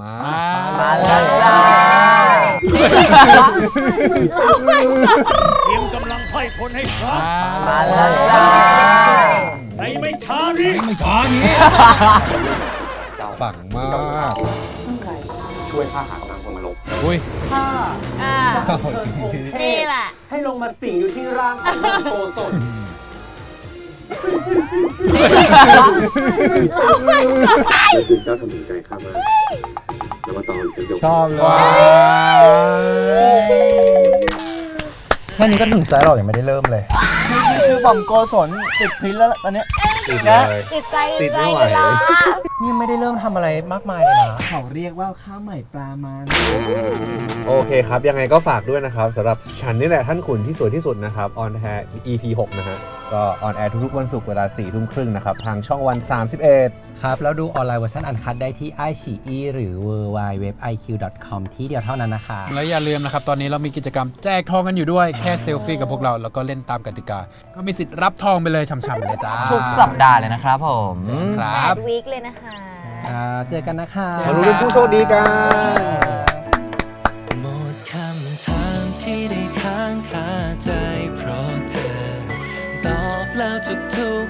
มามาแล้วจ้าเตรียมกำลังไพ่คนให้พร้อมมาแล้วจ้าในไม่ช้านี้ไม่ช้านี้ฝังมากช่วยข้าหางนางคนมาลบอุ้ยอ่านี่แหละ ให้ลงมาสิงอยู่ที่ร่างของนางโกศล คือเจ้าทำถึงใจข้ามากแล้วมาตอนจะยกชอบเลยแค่นี้ก็ถึงใจเรายังไม่ได้เริ่มเลยคือหม่อมโกศลติดพริ้นแล้วตอนเนี้ย ติดเลย ติดใจติติดดไม่ใจไหวเลยล่ะนี่ไม่ได้เริ่มทำอะไรมากมายเลยนะ เขาเรียกว่าข้าวใหม่ปลามันโอเคครับ ยังไงก็ฝากด้วยนะครับสำหรับฉันนี่แหละท่านขุนที่สวยที่สุดนะครับออนแอร์ EP 6 นะฮะ ก็ออนแอร์ทุกๆวันศุกร์เวลา4ทุ่มครึ่งนะครับ ทางช่องวัน 31 ครับ แล้วดูออนไลน์เวอร์ชันอันคัดได้ที่ i อ e หรือ w w w i q c o m ที่เดียวเท่านั้นนะคะ แล้วอย่าลืมนะครับ ตอนนี้เรามีกิจกรรมแจกทองกันอยู่ด้วยแค่เซลฟี่กับพวกเรา แล้วก็เล่นตามกติกา ก็มีสิทธิ์รับทองไปเลยช่ำๆเลยจ้าทุกสัปดได้เลยนะครับผมครับวีคเลยนะคะเจอกันนะคะมาลุ้นผู้โชคดีกัน หมดคำถามที่ได้ค้างคาใจเพราะเธอ ตอบแล้วทุกๆ